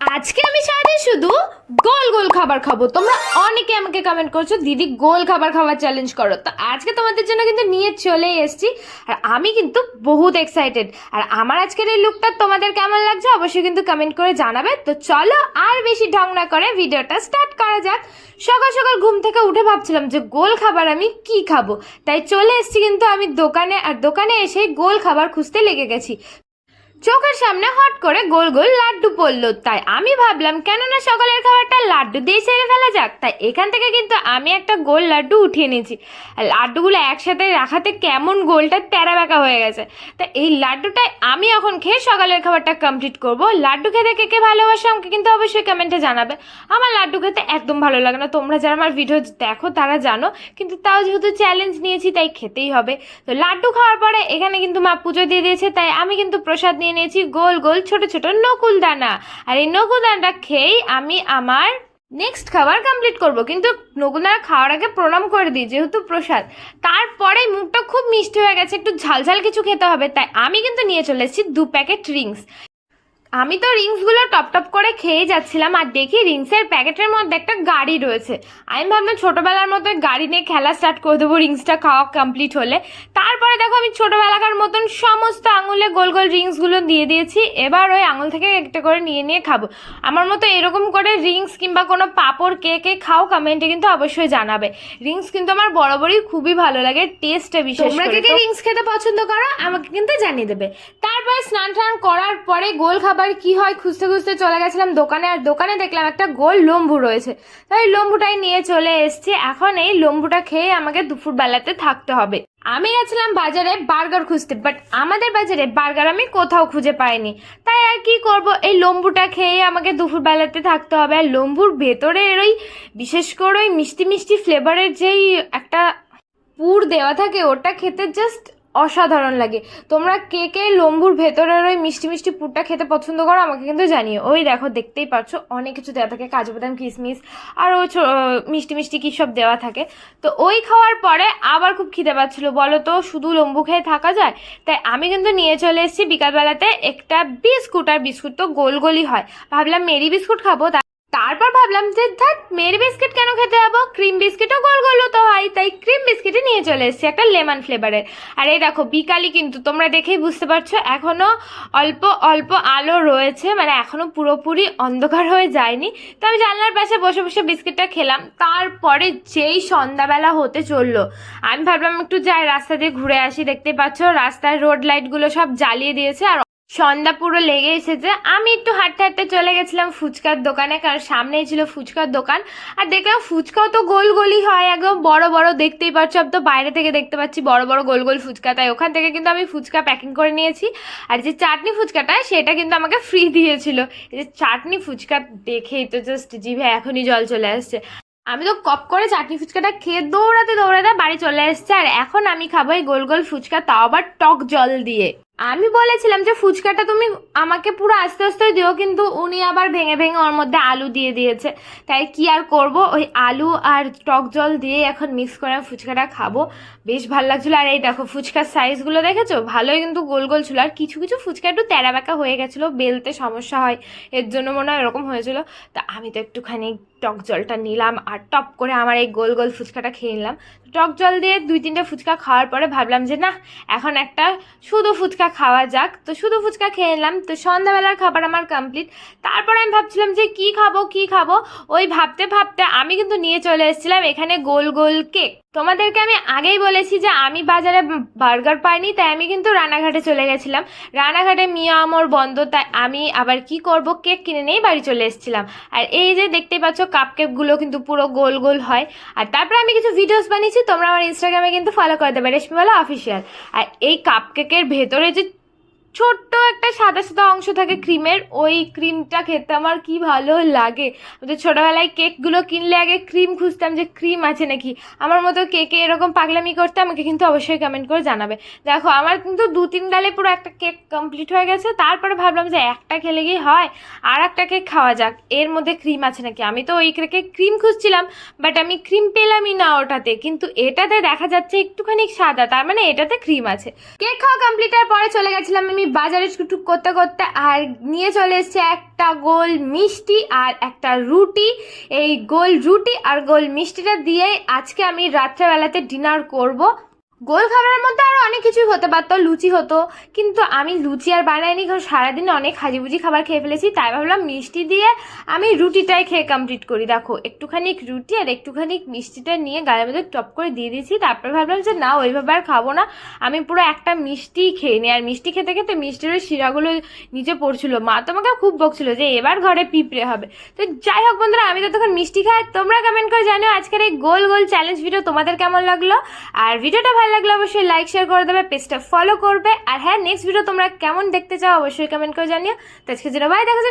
আজকে আমি সারাদিন শুধু গোল গোল খাবার খাব। তোমরা অনেকে আমাকে কমেন্ট করছ, দিদি, গোল খাবার খাওয়ার চ্যালেঞ্জ করো। তো আজকে তোমাদের জন্য কিন্তু নিয়ে চলে এসেছি, আর আমি কিন্তু বহুত এক্সাইটেড আর আমার আজকের এই লুকটা তোমাদের কেমন লাগছে অবশ্যই কিন্তু কমেন্ট করে জানাবে। তো চলো আর বেশি ঢং না করে ভিডিওটা স্টার্ট করা যাক। সকাল সকাল ঘুম থেকে উঠে ভাবছিলাম যে গোল খাবার আমি কি খাব? তাই চলে এসেছি কিন্তু আমি দোকানে, আর দোকানে এসে গোল খাবার খুঁজতে লেগে গেছি। চোখের সামনে হট করে গোল গোল লাড্ডু পড়ল। তাই আমি ভাবলাম কেননা সকালের খাবারটা লাড্ডু দিয়ে সেরে ফেলা যাক। তাই এখান থেকে কিন্তু আমি একটা গোল লাড্ডু উঠিয়ে নিয়েছি লাড্ডুগুলো একসাথে রাখাতে কেমন গোলটা তেরা বেঁকা হয়ে গেছে। তা এই লাড্ডুটাই আমি এখন খেয়ে সকালের খাবারটা কমপ্লিট করব। লাড্ডু খেতে কে কে ভালোবাসে আমাকে কিন্তু অবশ্যই কমেন্টে জানাবে। আমার লাড্ডু খেতে একদম ভালো লাগে না। তোমরা যারা আমার ভিডিও দেখো, তারা জানো। কিন্তু তাও যেহেতু চ্যালেঞ্জ নিয়েছি, তাই খেতেই হবে। তো লাড্ডু খাওয়ার পরে এখানে কিন্তু মা পুজো দিয়ে দিয়েছে, তাই আমি কিন্তু প্রসাদ নিয়ে নিয়েছি। গোল গোল, ছোট ছোট নকুল দানা। আর এই নকুল দানাটা খেয়েই আমি আমার নেক্সট খাবার কমপ্লিট করব। কিন্তু নকুলদারা খাওয়ার আগে প্রণাম করে দিই, যেহেতু প্রসাদ। তারপরে মুখটা খুব মিষ্টি হয়ে গেছে, একটু ঝালঝাল কিছু খেতে হবে, তাই আমি কিন্তু নিয়ে চলে এসেছি দু প্যাকেট রিংস। আমি তো রিংসগুলো টপ টপ করে খেয়ে যাচ্ছিলাম আর দেখি রিংসের প্যাকেটের মধ্যে একটা গাড়ি রয়েছে। আমি ভাবলাম ছোটোবেলার মতো গাড়ি নিয়ে খেলা স্টার্ট করে দেবো রিংসটা খাওয়া কমপ্লিট হলে। তারপরে দেখো আমি ছোটোবেলাকার মতন সমস্ত আঙুলে গোল গোল রিংসগুলো দিয়ে দিয়েছি এবার ওই আঙুল থেকে একটা করে নিয়ে নিয়ে খাব। আমার মতো এরকম করে রিংস কিংবা কোনো পাপড় কে কে খাও কমেন্টে কিন্তু অবশ্যই জানাবে। রিংস কিন্তু আমার বরাবরই খুবই ভালো লাগে টেস্টে বিশেষ তোমরা করে। কে কে রিংস খেতে পছন্দ করো আমাকে কিন্তু জানিয়ে দেবে। তারপরে স্নান টান করার পরে গোল খাবার কি হয় খুঁজতে খুঁজতে চলে গেছিলাম দোকানে, আর দোকানে দেখলাম একটা গোল লম্বু রয়েছে। তাই লম্বুটাই নিয়ে চলে এসেছি। এখন এই লম্বুটা খেয়ে আমাকে দুপুর বেলাতে থাকতে হবে। আমি গেছিলাম বাজারে বার্গার খুঁজতে বাট আমাদের বাজারে বার্গার আমি কোথাও খুঁজে পাইনি। তাই আর কি করব? এই লম্বুটা খেয়ে আমাকে দুপুর বেলাতে থাকতে হবে। আর লম্বুর ভেতরের ওই বিশেষ করে ওই মিষ্টি মিষ্টি ফ্লেভারের যেই একটা পুর দেওয়া থাকে, ওটা খেতে জাস্ট অসাধারণ লাগে। তোমরা কে কে লম্বুর ভেতরের ওই মিষ্টি মিষ্টি পুরটা খেতে পছন্দ করো আমাকে কিন্তু জানিও। ওই দেখো, দেখতেই পাচ্ছ অনেক কিছু দেওয়া থাকে। কাজু বাদাম কিশমিশ আর ও মিষ্টি মিষ্টি কী সব দেওয়া থাকে। তো ওই খাওয়ার পরে আবার খুব খিদে পাচ্ছিলো। বলো তো, শুধু লম্বু খেয়ে থাকা যায়? তাই আমি কিন্তু নিয়ে চলে এসেছি বিকালবেলাতে একটা বিস্কুট। আর বিস্কুট তো গোল গোলই হয়। ভাবলাম মেরি বিস্কুট খাব ভাবলাম যে ধ্যাত মেরি বিস্কিট কেন খেতে যাব? ক্রিম বিস্কিটও গোল গোল তো হয়, তাই ক্রিম বিস্কিটই নিয়ে চলে এসেছি একটা লেমন ফ্লেভারের। আর এই দেখো, বিকালই কিন্তু, তোমরা দেখেই বুঝতে পারছ এখনও অল্প অল্প আলো রয়েছে মানে এখনও পুরোপুরি অন্ধকার হয়ে যায়নি। তো আমি জানলার পাশে বসে বসে বিস্কিটটা খেলাম, তারপরে যেই সন্ধ্যাবেলা হতে চলল, আমি ভাবলাম একটু যাই, রাস্তা দিয়ে ঘুরে আসি দেখতে পাচ্ছ, রাস্তার রোড লাইটগুলো সব জ্বালিয়ে দিয়েছে, আর সন্ধ্যা পুরো লেগে এসেছে। আমি একটু হাঁটতে হাঁটতে চলে গেছিলাম ফুচকার দোকানে, কারণ সামনেই ছিল ফুচকার দোকান। আর দেখলাম ফুচকাও তো গোল গোলই হয়, একদম বড় বড় দেখতেই পাচ্ছ। আমি তো বাইরে থেকে দেখতে পাচ্ছি বড় বড় গোল গোল ফুচকা। তাই ওখান থেকে কিন্তু আমি ফুচকা প্যাকিং করে নিয়েছি। আর যে চাটনি ফুচকাটা, সেটা কিন্তু আমাকে ফ্রি দিয়েছিল। এই যে চাটনি ফুচকা দেখেই তো জাস্ট জিভে এখনই জল চলে আসছে। আমি তো কপ করে চাটনি ফুচকাটা খেয়ে দৌড়াতে দৌড়াতে বাড়ি চলে এসেছে। আর এখন আমি খাব এই গোল গোল ফুচকা, তাও আবার টক জল দিয়ে। আমি বলেছিলাম যে ফুচকাটা তুমি আমাকে পুরো আস্তে আস্তে দিও, কিন্তু উনি আবার ভেঙে ভেঙে ওর মধ্যে আলু দিয়ে দিয়েছে। তাই কি আর করব? ওই আলু আর টক জল দিয়ে এখন মিক্স করে ফুচকাটা খাব। বেশ ভালো লাগছিল। আর এই দেখো, ফুচকার সাইজগুলো দেখেছ? ভালোই কিন্তু গোল গোল ছিল। আর কিছু কিছু ফুচকা একটু তেরা বেঁকা হয়ে গেছিল। বেলতে সমস্যা হয়। এর জন্য মনে হয় এরকম হয়েছিল। তা আমি তো একটুখানি টক জলটা নিলাম আর টপ করে আমার এই গোল গোল ফুচকাটা খেয়ে নিলাম। টক জল দিয়ে দুই তিনটে ফুচকা খাওয়ার পরে ভাবলাম যে না, এখন একটা শুধু ফুচকা খাওয়া যাক। তো শুধু ফুচকা খেয়ে নিলাম। তো সন্ধ্যাবেলার খাবার আমার কমপ্লিট তারপর আমি ভাবছিলাম যে কি খাব কি খাব? ওই ভাবতে ভাবতে আমি কিন্তু নিয়ে চলে এসেছিলাম এখানে গোল গোল কেক তোমাদেরকে আমি আগেই বলেছি যে আমি বাজারে বার্গার পাইনি, তাই আমি কিন্তু রানাঘাটে চলে গেছিলাম। রানাঘাটে মিয়া আমর বন্ধ, তাই আমি আবার কি করব? কেক কিনে নিয়েই বাড়ি চলে এসেছিলাম। আর এই যে দেখতে পাচ্ছ কাপ কেকগুলো কিন্তু পুরো গোল গোল হয়। আর তারপরে আমি কিছু ভিডিওস বানিয়েছি, তোমরা আমার ইনস্টাগ্রামে কিন্তু ফলো করে দেবে রেশমিওয়ালা অফিসিয়াল আর এই কাপ কেকের ভেতরে যে ছোট্ট একটা সাদা সাদা অংশ থাকে ক্রিমের, ওই ক্রিমটা খেতে আমার কি ভালো লাগে। আমাদের ছোটোবেলায় কেকগুলো কিনলে আগে ক্রিম খুঁজতাম যে ক্রিম আছে নাকি। আমার মতো কেকে এরকম পাগলামি করতে আমাকে কিন্তু অবশ্যই কমেন্ট করে জানাবে। দেখো, আমার কিন্তু দু তিন ডালে পুরো একটা কেক কমপ্লিট হয়ে গেছে, তারপরে ভাবলাম যে একটা খেলে কি হয়? আর একটা কেক খাওয়া যাক, এর মধ্যে ক্রিম আছে নাকি? আমি তো ওই কেকে ক্রিম খুঁজছিলাম বাট আমি ক্রিম পেলামই না ওটাতে। কিন্তু এটাতে দেখা যাচ্ছে একটুখানি সাদা, তার মানে এটাতে ক্রিম আছে। কেক খাওয়া কমপ্লিট হওয়ার পরে চলে গেছিলাম আমি আমি বাজারে টুকটুক করতে করতে আর নিয়ে চলে এসেছি একটা গোল মিষ্টি আর একটা রুটি। এই গোল রুটি আর গোল মিষ্টিটা দিয়ে আজকে আমি রাত্রেবেলাতে ডিনার করব। গোল খাবারের মধ্যে আরও অনেক কিছুই হতে পারতো, লুচি হতো, কিন্তু আমি লুচি আর বানাইনি, কারণ সারাদিন অনেক হাজিবুজি খাবার খেয়ে ফেলেছি, তাই ভাবলাম মিষ্টি দিয়ে আমি রুটিটাই খেয়ে কমপ্লিট করি। দেখো, একটুখানি রুটি আর একটুখানি মিষ্টিটা নিয়ে গালের মধ্যে টপ করে দিয়ে দিয়েছি, তারপর ভাবলাম যে না, ওইভাবে আর খাব না, আমি পুরো একটা মিষ্টি খেয়ে নিই। আর মিষ্টি খেতে খেতে মিষ্টির ওই শিরাগুলো নিচে পড়ছিল। মা তোমাকে খুব বকছিল যে এবার ঘরে পিঁপড়ে হবে। তো যাই হোক বন্ধুরা, আমি তো তখন মিষ্টি খাই, তোমরা কমেন্ট করে জানো আজকের এই গোল গোল চ্যালেঞ্জ ভিডিও তোমাদের কেমন লাগল। আর ভিডিওটা ভালো লাগলে অবশ্যই লাইক শেয়ার করে দেবে পেজটা ফলো করবে। আর হ্যাঁ নেক্সট ভিডিও তোমরা কেমন দেখতে চাও অবশ্যই কমেন্ট করে জানিও। তো আজকে জন্য বাই দেখা